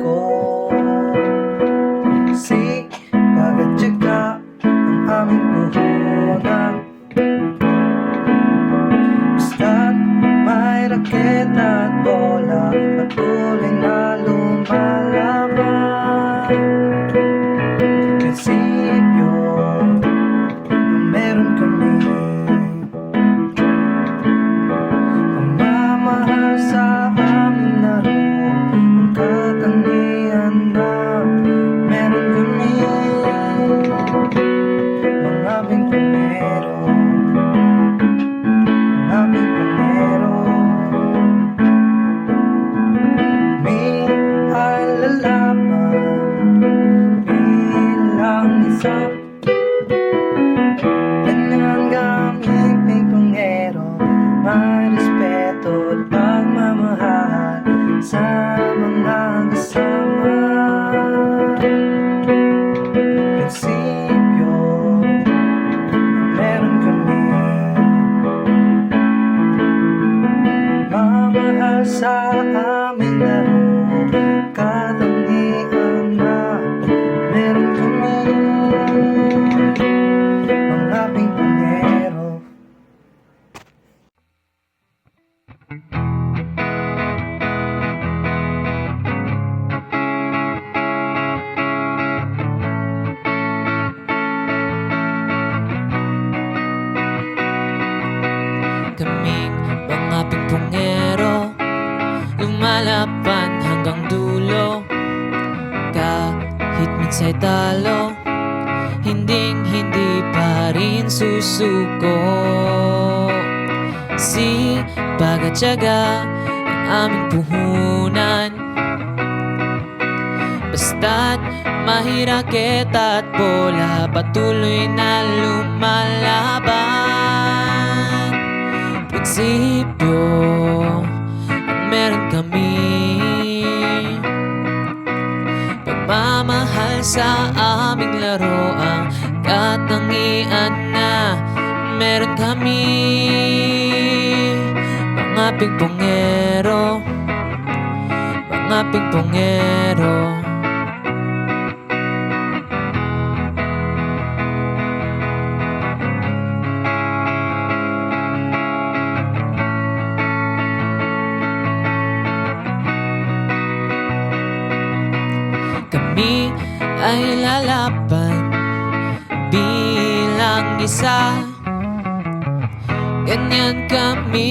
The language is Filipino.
ko Sipag at tiyaga ang aming puhunan. Basta't may raketa at bola Patuloy na Isa Ganyan gamit bingkongero May respeto at pagmamahal Sa mga kasama Prinsipyo Meron kami Mamahal sa aming Lumalapan hanggang dulo. Kahit minsay talo Hinding hindi pa rin susuko. Si Bagatyaga ang aming puhunan. Basta't mahiraket at bola Patuloy na lumalaban? Prinsipyo sa aming laro Ang katangian na meron kami. Mga pingpongero Mga pingpongero Kami ay lalaban bilang isa. Ganyan kami